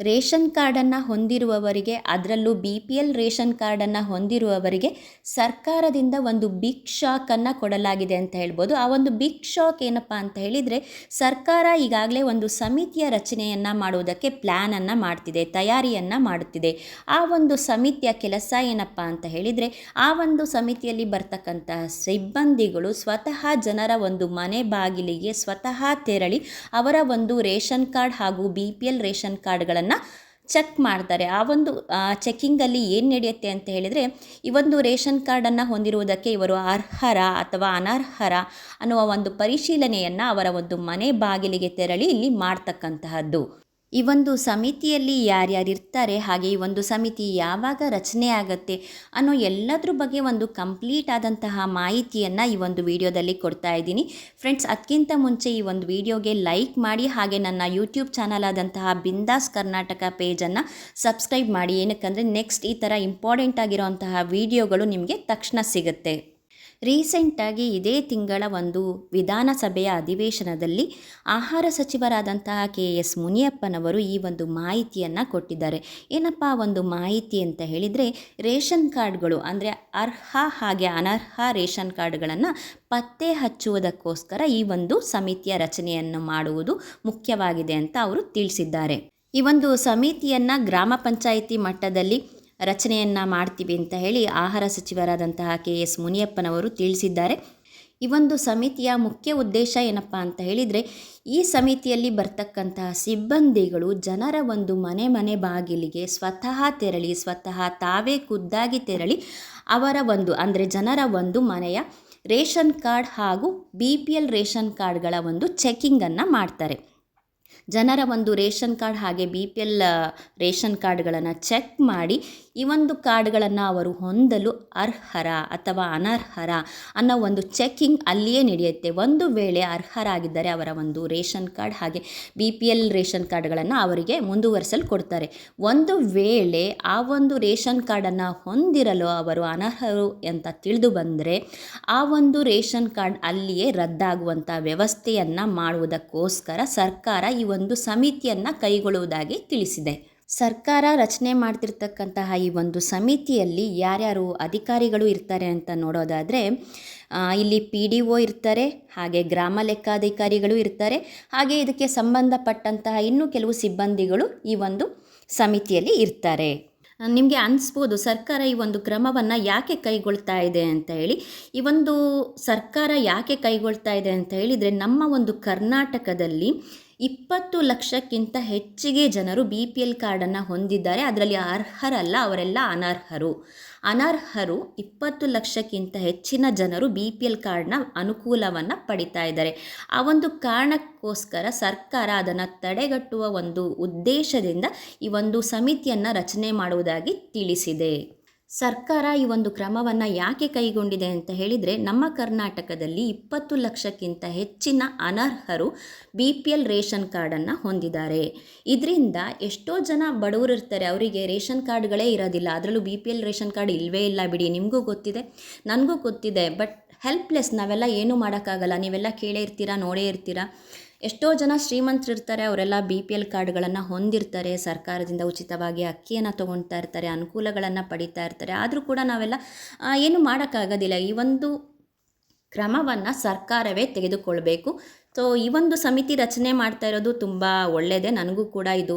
Ration ಕಾರ್ಡನ್ನು ಹೊಂದಿರುವವರಿಗೆ, ಅದರಲ್ಲೂ ಬಿ ಪಿ ಎಲ್ ರೇಷನ್ ಕಾರ್ಡನ್ನು ಹೊಂದಿರುವವರಿಗೆ ಸರ್ಕಾರದಿಂದ ಒಂದು ಬಿಗ್ ಶಾಕನ್ನು ಕೊಡಲಾಗಿದೆ ಅಂತ ಹೇಳ್ಬೋದು. ಆ ಒಂದು ಬಿಗ್ ಶಾಕ್ ಏನಪ್ಪ ಅಂತ ಹೇಳಿದರೆ, ಸರ್ಕಾರ ಈಗಾಗಲೇ ಒಂದು ಸಮಿತಿಯ ರಚನೆಯನ್ನು ಮಾಡುವುದಕ್ಕೆ ಪ್ಲ್ಯಾನನ್ನು ಮಾಡ್ತಿದೆ, ತಯಾರಿಯನ್ನು ಮಾಡುತ್ತಿದೆ. ಆ ಒಂದು ಸಮಿತಿಯ ಕೆಲಸ ಏನಪ್ಪ ಅಂತ ಹೇಳಿದರೆ, ಆ ಒಂದು ಸಮಿತಿಯಲ್ಲಿ ಬರ್ತಕ್ಕಂತಹ ಸಿಬ್ಬಂದಿಗಳು ಸ್ವತಃ ಜನರ ಒಂದು ಮನೆ ಬಾಗಿಲಿಗೆ ಸ್ವತಃ ತೆರಳಿ ಅವರ ಒಂದು ರೇಷನ್ ಕಾರ್ಡ್ ಹಾಗೂ ಬಿ ಪಿ ಎಲ್ ರೇಷನ್ ಕಾರ್ಡ್ಗಳನ್ನು ಚೆಕ್ ಮಾಡ್ತಾರೆ. ಆ ಒಂದು ಚೆಕ್ಕಿಂಗಲ್ಲಿ ಏನು ನಡೆಯುತ್ತೆ ಅಂತ ಹೇಳಿದರೆ, ಈ ಒಂದು ರೇಷನ್ ಕಾರ್ಡನ್ನು ಹೊಂದಿರುವುದಕ್ಕೆ ಇವರು ಅರ್ಹರ ಅಥವಾ ಅನರ್ಹರ ಅನ್ನುವ ಒಂದು ಪರಿಶೀಲನೆಯನ್ನು ಅವರ ಒಂದು ಮನೆ ಬಾಗಿಲಿಗೆ ತೆರಳಿ ಇಲ್ಲಿ ಮಾಡ್ತಕ್ಕಂತಹದ್ದು. ಈ ಒಂದು ಸಮಿತಿಯಲ್ಲಿ ಯಾರ್ಯಾರು ಇರ್ತಾರೆ, ಹಾಗೆ ಈ ಒಂದು ಸಮಿತಿ ಯಾವಾಗ ರಚನೆ ಆಗುತ್ತೆ ಅನ್ನೋ ಎಲ್ಲದ್ರ ಬಗ್ಗೆ ಒಂದು ಕಂಪ್ಲೀಟ್ ಆದಂತಹ ಮಾಹಿತಿಯನ್ನು ಈ ಒಂದು ವಿಡಿಯೋದಲ್ಲಿ ಕೊಡ್ತಾ ಇದ್ದೀನಿ. ಫ್ರೆಂಡ್ಸ್ ಅದಕ್ಕಿಂತ ಮುಂಚೆ ಈ ಒಂದು ವಿಡಿಯೋಗೆ ಲೈಕ್ ಮಾಡಿ, ಹಾಗೆ ನನ್ನ ಯೂಟ್ಯೂಬ್ ಚಾನಲ್ ಆದಂತಹ ಬಿಂದಾಸ್ ಕರ್ನಾಟಕ ಪೇಜನ್ನು ಸಬ್ಸ್ಕ್ರೈಬ್ ಮಾಡಿ. ಏನಕ್ಕಂದರೆ ನೆಕ್ಸ್ಟ್ ಈ ಥರ ಇಂಪಾರ್ಟೆಂಟ್ ಆಗಿರೋಂತಹ ವಿಡಿಯೋಗಳು ನಿಮಗೆ ತಕ್ಷಣ ಸಿಗುತ್ತೆ. ರೀಸೆಂಟಾಗಿ ಇದೇ ತಿಂಗಳ ಒಂದು ವಿಧಾನಸಭೆಯ ಅಧಿವೇಶನದಲ್ಲಿ ಆಹಾರ ಸಚಿವರಾದಂತಹ ಕೆ ಎಸ್ ಮುನಿಯಪ್ಪನವರು ಈ ಒಂದು ಮಾಹಿತಿಯನ್ನು ಕೊಟ್ಟಿದ್ದಾರೆ. ಏನಪ್ಪ ಒಂದು ಮಾಹಿತಿ ಅಂತ ಹೇಳಿದರೆ, ರೇಷನ್ ಕಾರ್ಡ್ಗಳು ಅಂದರೆ ಅರ್ಹ ಹಾಗೆ ಅನರ್ಹ ರೇಷನ್ ಕಾರ್ಡ್ಗಳನ್ನು ಪತ್ತೆ ಹಚ್ಚುವುದಕ್ಕೋಸ್ಕರ ಈ ಒಂದು ಸಮಿತಿಯ ರಚನೆಯನ್ನು ಮಾಡುವುದು ಮುಖ್ಯವಾಗಿದೆ ಅಂತ ಅವರು ತಿಳಿಸಿದ್ದಾರೆ. ಈ ಒಂದು ಸಮಿತಿಯನ್ನು ಗ್ರಾಮ ಪಂಚಾಯಿತಿ ಮಟ್ಟದಲ್ಲಿ ರಚನೆಯನ್ನು ಮಾಡ್ತೀವಿ ಅಂತ ಹೇಳಿ ಆಹಾರ ಸಚಿವರಾದಂತಹ ಕೆ ಎಸ್ ಮುನಿಯಪ್ಪನವರು ತಿಳಿಸಿದ್ದಾರೆ. ಈ ಒಂದು ಸಮಿತಿಯ ಮುಖ್ಯ ಉದ್ದೇಶ ಏನಪ್ಪ ಅಂತ ಹೇಳಿದರೆ, ಈ ಸಮಿತಿಯಲ್ಲಿ ಬರ್ತಕ್ಕಂತಹ ಸಿಬ್ಬಂದಿಗಳು ಜನರ ಒಂದು ಮನೆ ಮನೆ ಬಾಗಿಲಿಗೆ ಸ್ವತಃ ತೆರಳಿ, ಸ್ವತಃ ತಾವೇ ಖುದ್ದಾಗಿ ತೆರಳಿ ಅವರ ಒಂದು, ಅಂದರೆ ಜನರ ಒಂದು ಮನೆಯ ರೇಷನ್ ಕಾರ್ಡ್ ಹಾಗೂ ಬಿ ಪಿ ಎಲ್ ರೇಷನ್ ಕಾರ್ಡ್ಗಳ ಒಂದು ಚೆಕ್ಕಿಂಗನ್ನು ಮಾಡ್ತಾರೆ. ಜನರ ಒಂದು ರೇಷನ್ ಕಾರ್ಡ್ ಹಾಗೆ ಬಿ ಪಿ ಎಲ್ ರೇಷನ್ ಕಾರ್ಡ್ಗಳನ್ನು ಚೆಕ್ ಮಾಡಿ ಈ ಒಂದು ಕಾರ್ಡ್ಗಳನ್ನು ಅವರು ಹೊಂದಲು ಅರ್ಹರ ಅಥವಾ ಅನರ್ಹರ ಅನ್ನೋ ಒಂದು ಚೆಕ್ಕಿಂಗ್ ಅಲ್ಲಿಯೇ ನಡೆಯುತ್ತೆ. ಒಂದು ವೇಳೆ ಅರ್ಹರಾಗಿದ್ದರೆ ಅವರ ಒಂದು ರೇಷನ್ ಕಾರ್ಡ್ ಹಾಗೆ ಬಿ ಪಿ ಎಲ್ ರೇಷನ್ ಕಾರ್ಡ್ಗಳನ್ನು ಅವರಿಗೆ ಮುಂದುವರಿಸಲು ಕೊಡ್ತಾರೆ. ಒಂದು ವೇಳೆ ಆ ಒಂದು ರೇಷನ್ ಕಾರ್ಡನ್ನು ಹೊಂದಿರಲು ಅವರು ಅನರ್ಹರು ಅಂತ ತಿಳಿದು ಬಂದರೆ ಆ ಒಂದು ರೇಷನ್ ಕಾರ್ಡ್ ಅಲ್ಲಿಯೇ ರದ್ದಾಗುವಂಥ ವ್ಯವಸ್ಥೆಯನ್ನು ಮಾಡುವುದಕ್ಕೋಸ್ಕರ ಸರ್ಕಾರ ಈ ಒಂದು ಸಮಿತಿಯನ್ನು ಕೈಗೊಳ್ಳುವುದಾಗಿ ತಿಳಿಸಿದೆ. ಸರ್ಕಾರ ರಚನೆ ಮಾಡ್ತಿರ್ತಕ್ಕಂತಹ ಈ ಒಂದು ಸಮಿತಿಯಲ್ಲಿ ಯಾರ್ಯಾರು ಅಧಿಕಾರಿಗಳು ಇರ್ತಾರೆ ಅಂತ ನೋಡೋದಾದರೆ ಇಲ್ಲಿ ಪಿ ಡಿ ಒ ಇರ್ತಾರೆ, ಹಾಗೆ ಗ್ರಾಮ ಲೆಕ್ಕಾಧಿಕಾರಿಗಳು ಇರ್ತಾರೆ, ಹಾಗೆ ಇದಕ್ಕೆ ಸಂಬಂಧಪಟ್ಟಂತಹ ಇನ್ನೂ ಕೆಲವು ಸಿಬ್ಬಂದಿಗಳು ಈ ಒಂದು ಸಮಿತಿಯಲ್ಲಿ ಇರ್ತಾರೆ. ನಿಮಗೆ ಅನಿಸ್ಬೋದು, ಸರ್ಕಾರ ಈ ಒಂದು ಕ್ರಮವನ್ನು ಯಾಕೆ ಕೈಗೊಳ್ತಾ ಇದೆ ಅಂತ ಹೇಳಿ. ಈ ಒಂದು ಸರ್ಕಾರ ಯಾಕೆ ಕೈಗೊಳ್ತಾ ಇದೆ ಅಂತ ಹೇಳಿದರೆ, ನಮ್ಮ ಒಂದು ಕರ್ನಾಟಕದಲ್ಲಿ ಇಪ್ಪತ್ತು ಲಕ್ಷಕ್ಕಿಂತ ಹೆಚ್ಚಿಗೆ ಜನರು ಬಿ ಪಿ ಎಲ್ ಕಾರ್ಡನ್ನು ಹೊಂದಿದ್ದಾರೆ. ಅದರಲ್ಲಿ ಅರ್ಹರಲ್ಲ, ಅವರೆಲ್ಲ ಅನರ್ಹರು. ಅನರ್ಹರು ಇಪ್ಪತ್ತು ಲಕ್ಷಕ್ಕಿಂತ ಹೆಚ್ಚಿನ ಜನರು ಬಿ ಪಿ ಎಲ್ ಕಾರ್ಡ್ನ ಅನುಕೂಲವನ್ನು ಪಡಿತಾ ಇದ್ದಾರೆ. ಆ ಒಂದು ಕಾರಣಕ್ಕೋಸ್ಕರ ಸರ್ಕಾರ ಅದನ್ನು ತಡೆಗಟ್ಟುವ ಒಂದು ಉದ್ದೇಶದಿಂದ ಈ ಒಂದು ಸಮಿತಿಯನ್ನು ರಚನೆ ಮಾಡುವುದಾಗಿ ತಿಳಿಸಿದೆ. ಸರ್ಕಾರ ಈ ಒಂದು ಕ್ರಮವನ್ನು ಯಾಕೆ ಕೈಗೊಂಡಿದೆ ಅಂತ ಹೇಳಿದರೆ, ನಮ್ಮ ಕರ್ನಾಟಕದಲ್ಲಿ ಇಪ್ಪತ್ತು ಲಕ್ಷಕ್ಕಿಂತ ಹೆಚ್ಚಿನ ಅನರ್ಹರು ಬಿ ಪಿ ಎಲ್ ರೇಷನ್ ಕಾರ್ಡನ್ನು ಹೊಂದಿದ್ದಾರೆ. ಇದರಿಂದ ಎಷ್ಟೋ ಜನ ಬಡವರು ಇರ್ತಾರೆ. ಅವರಿಗೆ ರೇಷನ್ ಕಾರ್ಡ್ಗಳೇ ಇರೋದಿಲ್ಲ. ಅದರಲ್ಲೂ B P L ration card ಇಲ್ಲವೇ ಇಲ್ಲ ಬಿಡಿ. ನಿಮಗೂ ಗೊತ್ತಿದೆ, ನನಗೂ ಗೊತ್ತಿದೆ. ಬಟ್ ಹೆಲ್ಪ್ಲೆಸ್ ನಾವೆಲ್ಲ ಏನೂ ಮಾಡೋಕ್ಕಾಗಲ್ಲ. ನೀವೆಲ್ಲ ಕೇಳೇ ಇರ್ತೀರಾ, ನೋಡೇ ಇರ್ತೀರಾ? ಎಷ್ಟೋ ಜನ ಶ್ರೀಮಂತರಿರ್ತಾರೆ, ಅವರೆಲ್ಲ ಬಿ ಪಿ ಎಲ್ ಕಾರ್ಡ್ಗಳನ್ನು ಹೊಂದಿರ್ತಾರೆ, ಸರ್ಕಾರದಿಂದ ಉಚಿತವಾಗಿ ಅಕ್ಕಿಯನ್ನು ತೊಗೊಳ್ತಾ ಇರ್ತಾರೆ, ಅನುಕೂಲಗಳನ್ನು ಪಡಿತಾ ಇರ್ತಾರೆ. ಆದರೂ ಕೂಡ ನಾವೆಲ್ಲ ಏನು ಮಾಡೋಕ್ಕಾಗೋದಿಲ್ಲ. ಈ ಒಂದು ಕ್ರಮವನ್ನು ಸರ್ಕಾರವೇ ತೆಗೆದುಕೊಳ್ಬೇಕು. ಸೊ ಈ ಒಂದು ಸಮಿತಿ ರಚನೆ ಮಾಡ್ತಾ ಇರೋದು ತುಂಬ ಒಳ್ಳೆಯದೇ ನನಗೂ ಕೂಡ ಇದು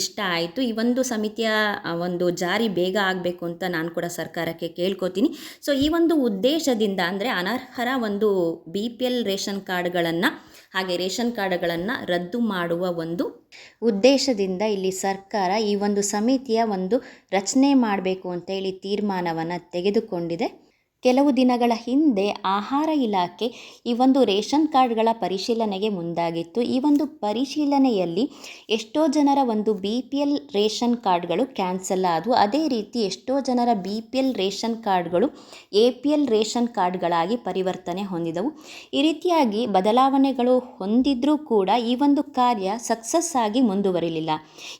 ಇಷ್ಟ ಆಯಿತು. ಈ ಒಂದು ಸಮಿತಿಯ ಒಂದು ಜಾರಿ ಬೇಗ ಆಗಬೇಕು ಅಂತ ನಾನು ಕೂಡ ಸರ್ಕಾರಕ್ಕೆ ಕೇಳ್ಕೊತೀನಿ. ಸೊ ಈ ಒಂದು ಉದ್ದೇಶದಿಂದ ಅಂದರೆ ಅನರ್ಹರ ಒಂದು ಬಿ ಪಿ ಎಲ್ ರೇಷನ್ ಕಾರ್ಡ್ಗಳನ್ನು ಹಾಗೆ ರೇಷನ್ ಕಾರ್ಡ್ಗಳನ್ನು ರದ್ದು ಮಾಡುವ ಒಂದು ಉದ್ದೇಶದಿಂದ ಇಲ್ಲಿ ಸರ್ಕಾರ ಈ ಒಂದು ಸಮಿತಿಯ ಒಂದು ರಚನೆ ಮಾಡಬೇಕು ಅಂತೇಳಿ ತೀರ್ಮಾನವನ್ನು ತೆಗೆದುಕೊಂಡಿದೆ. ಕೆಲವು ದಿನಗಳ ಹಿಂದೆ ಆಹಾರ ಇಲಾಖೆ ಈ ಒಂದು ರೇಷನ್ ಕಾರ್ಡ್ಗಳ ಪರಿಶೀಲನೆಗೆ ಮುಂದಾಗಿತ್ತು. ಈ ಒಂದು ಪರಿಶೀಲನೆಯಲ್ಲಿ ಎಷ್ಟೋ ಜನರ ಒಂದು ಬಿ ಪಿ ಎಲ್ ರೇಷನ್ ಕಾರ್ಡ್ಗಳು ಕ್ಯಾನ್ಸಲ್ ಆದವು. ಅದೇ ರೀತಿ ಎಷ್ಟೋ ಜನರ ಬಿ ಪಿ ಎಲ್ ರೇಷನ್ ಕಾರ್ಡ್ಗಳು ಎ ಪಿ ಎಲ್ ರೇಷನ್ ಕಾರ್ಡ್ಗಳಾಗಿ ಪರಿವರ್ತನೆ ಹೊಂದಿದವು. ಈ ರೀತಿಯಾಗಿ ಬದಲಾವಣೆಗಳು ಹೊಂದಿದ್ರೂ ಕೂಡ ಈ ಒಂದು ಕಾರ್ಯ ಸಕ್ಸಸ್ ಆಗಿ ಮುಂದುವರಿಲಿಲ್ಲ.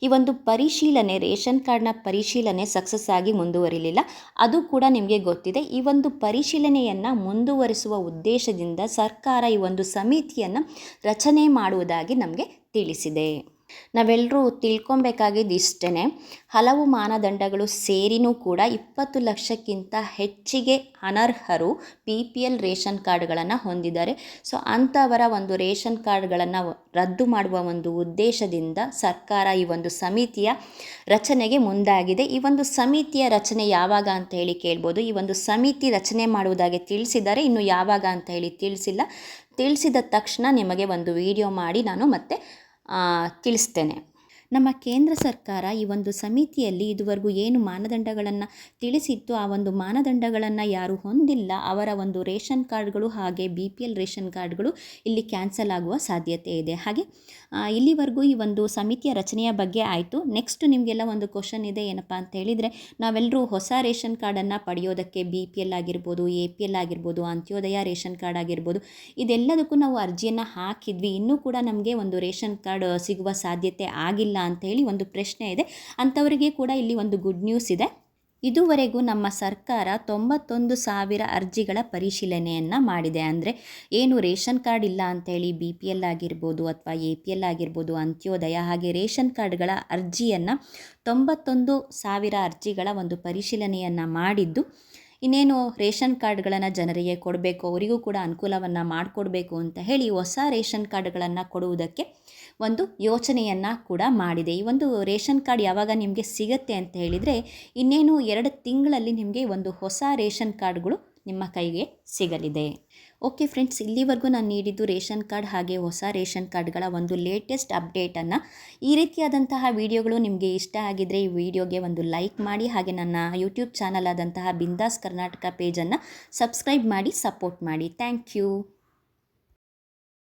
ಈ ಒಂದು ಪರಿಶೀಲನೆ ರೇಷನ್ ಕಾರ್ಡ್ನ ಪರಿಶೀಲನೆ ಸಕ್ಸಸ್ ಆಗಿ ಮುಂದುವರಿಲಿಲ್ಲ. ಅದು ಕೂಡ ನಿಮಗೆ ಗೊತ್ತಿದೆ. ಈ ಒಂದು ಪರಿಶೀಲನೆಯನ್ನು ಮುಂದುವರಿಸುವ ಉದ್ದೇಶದಿಂದ ಸರ್ಕಾರ ಈ ಒಂದು ಸಮಿತಿಯನ್ನು ರಚನೆ ಮಾಡುವುದಾಗಿ ನಮಗೆ ತಿಳಿಸಿದೆ. ನಾವೆಲ್ಲರೂ ತಿಳ್ಕೊಬೇಕಾಗಿದ್ದು ಇಷ್ಟೇ ಹಲವು ಮಾನದಂಡಗಳು ಸೇರಿನೂ ಕೂಡ ಇಪ್ಪತ್ತು ಲಕ್ಷಕ್ಕಿಂತ ಹೆಚ್ಚಿಗೆ ಅನರ್ಹರು ಪಿ ಪಿ ಎಲ್ ರೇಷನ್ ಕಾರ್ಡ್ಗಳನ್ನು ಹೊಂದಿದ್ದಾರೆ. ಸೊ, ಅಂಥವರ ಒಂದು ರೇಷನ್ ಕಾರ್ಡ್ಗಳನ್ನು ರದ್ದು ಮಾಡುವ ಒಂದು ಉದ್ದೇಶದಿಂದ ಸರ್ಕಾರ ಈ ಒಂದು ಸಮಿತಿಯ ರಚನೆಗೆ ಮುಂದಾಗಿದೆ. ಈ ಒಂದು ಸಮಿತಿಯ ರಚನೆ ಯಾವಾಗ ಅಂತ ಹೇಳಿ ಕೇಳ್ಬೋದು. ಈ ಒಂದು ಸಮಿತಿ ರಚನೆ ಮಾಡುವುದಾಗಿ ತಿಳಿಸಿದ್ದಾರೆ. ಇನ್ನು ಯಾವಾಗ ಅಂತ ಹೇಳಿ ತಿಳಿಸಿಲ್ಲ. ತಿಳಿಸಿದ ತಕ್ಷಣ ನಿಮಗೆ ಒಂದು ವಿಡಿಯೋ ಮಾಡಿ ನಾನು ಮತ್ತೆ ತಿಳಿಸ್ತೇನೆ. ನಮ್ಮ ಕೇಂದ್ರ ಸರ್ಕಾರ ಈ ಒಂದು ಸಮಿತಿಯಲ್ಲಿ ಇದುವರೆಗೂ ಏನು ಮಾನದಂಡಗಳನ್ನು ತಿಳಿಸಿತ್ತು, ಆ ಒಂದು ಮಾನದಂಡಗಳನ್ನು ಯಾರು ಹೊಂದಿಲ್ಲ. ಅವರ ಒಂದು ರೇಷನ್ ಕಾರ್ಡ್ಗಳು ಹಾಗೆ ಬಿ ಪಿ ಎಲ್ ರೇಷನ್ ಕಾರ್ಡ್ಗಳು ಇಲ್ಲಿ ಕ್ಯಾನ್ಸಲ್ ಆಗುವ ಸಾಧ್ಯತೆ ಇದೆ. ಹಾಗೆ ಇಲ್ಲಿವರೆಗೂ ಈ ಒಂದು ಸಮಿತಿಯ ರಚನೆಯ ಬಗ್ಗೆ ಆಯಿತು. ನೆಕ್ಸ್ಟ್ ನಿಮಗೆಲ್ಲ ಒಂದು ಕ್ವಶನ್ ಇದೆ, ಏನಪ್ಪ ಅಂತ ಹೇಳಿದರೆ ನಾವೆಲ್ಲರೂ ಹೊಸ ರೇಷನ್ ಕಾರ್ಡನ್ನು ಪಡೆಯೋದಕ್ಕೆ ಬಿ ಪಿ ಎಲ್ ಆಗಿರ್ಬೋದು, ಎ ಪಿ ಎಲ್ ಆಗಿರ್ಬೋದು, ಅಂತ್ಯೋದಯ ರೇಷನ್ ಕಾರ್ಡ್ ಆಗಿರ್ಬೋದು, ಇದೆಲ್ಲದಕ್ಕೂ ನಾವು ಅರ್ಜಿಯನ್ನು ಹಾಕಿದ್ವಿ. ಇನ್ನೂ ಕೂಡ ನಮಗೆ ಒಂದು ರೇಷನ್ ಕಾರ್ಡ್ ಸಿಗುವ ಸಾಧ್ಯತೆ ಆಗಿಲ್ಲ ಅಂತ ಹೇಳಿ ಒಂದು ಪ್ರಶ್ನೆ ಇದೆ. ಅಂಥವರಿಗೆ ಕೂಡ ಇಲ್ಲಿ ಒಂದು ಗುಡ್ ನ್ಯೂಸ್ ಇದೆ. ಇದುವರೆಗೂ ನಮ್ಮ ಸರ್ಕಾರ ತೊಂಬತ್ತೊಂದು ಸಾವಿರ ಅರ್ಜಿಗಳ ಪರಿಶೀಲನೆಯನ್ನು ಮಾಡಿದೆ. ಅಂದರೆ ಏನು ರೇಷನ್ ಕಾರ್ಡ್ ಇಲ್ಲ ಅಂತೇಳಿ ಬಿ ಪಿ ಎಲ್ ಆಗಿರ್ಬೋದು ಅಥವಾ ಎ ಪಿ ಎಲ್ ಆಗಿರ್ಬೋದು ಅಂತ್ಯೋದಯ ಹಾಗೆ ರೇಷನ್ ಕಾರ್ಡ್ಗಳ ಅರ್ಜಿಯನ್ನು ತೊಂಬತ್ತೊಂದು ಸಾವಿರ ಅರ್ಜಿಗಳ ಒಂದು ಪರಿಶೀಲನೆಯನ್ನು ಮಾಡಿದ್ದು, ಇನ್ನೇನು ರೇಷನ್ ಕಾರ್ಡ್ಗಳನ್ನು ಜನರಿಗೆ ಕೊಡಬೇಕು, ಅವರಿಗೂ ಕೂಡ ಅನುಕೂಲವನ್ನು ಮಾಡಿಕೊಡ್ಬೇಕು ಅಂತ ಹೇಳಿ ಹೊಸ ರೇಷನ್ ಕಾರ್ಡ್ಗಳನ್ನು ಕೊಡುವುದಕ್ಕೆ ಒಂದು ಯೋಚನೆಯನ್ನು ಕೂಡ ಮಾಡಿದೆ. ಈ ಒಂದು ರೇಷನ್ ಕಾರ್ಡ್ ಯಾವಾಗ ನಿಮಗೆ ಸಿಗುತ್ತೆ ಅಂತ ಹೇಳಿದರೆ, ಇನ್ನೇನು ಎರಡು ತಿಂಗಳಲ್ಲಿ ನಿಮಗೆ ಒಂದು ಹೊಸ ರೇಷನ್ ಕಾರ್ಡ್ಗಳು ನಿಮ್ಮ ಕೈಗೆ ಸಿಗಲಿದೆ. ಓಕೆ ಫ್ರೆಂಡ್ಸ್, ಇಲ್ಲಿವರೆಗೂ ನಾನು ನೀಡಿದ್ದು ರೇಷನ್ ಕಾರ್ಡ್ ಹಾಗೆ ಹೊಸ ರೇಷನ್ ಕಾರ್ಡ್ಗಳ ಒಂದು ಲೇಟೆಸ್ಟ್ ಅಪ್ಡೇಟನ್ನು ಈ ರೀತಿಯಾದಂತಹ ವಿಡಿಯೋಗಳು ನಿಮಗೆ ಇಷ್ಟ ಆಗಿದ್ದರೆ ಈ ವಿಡಿಯೋಗೆ ಒಂದು ಲೈಕ್ ಮಾಡಿ, ಹಾಗೆ ನನ್ನ ಯೂಟ್ಯೂಬ್ ಚಾನಲ್ ಆದಂತಹ ಬಿಂದಾಸ್ ಕರ್ನಾಟಕ ಪೇಜನ್ನು ಸಬ್ಸ್ಕ್ರೈಬ್ ಮಾಡಿ, ಸಪೋರ್ಟ್ ಮಾಡಿ. Thank you.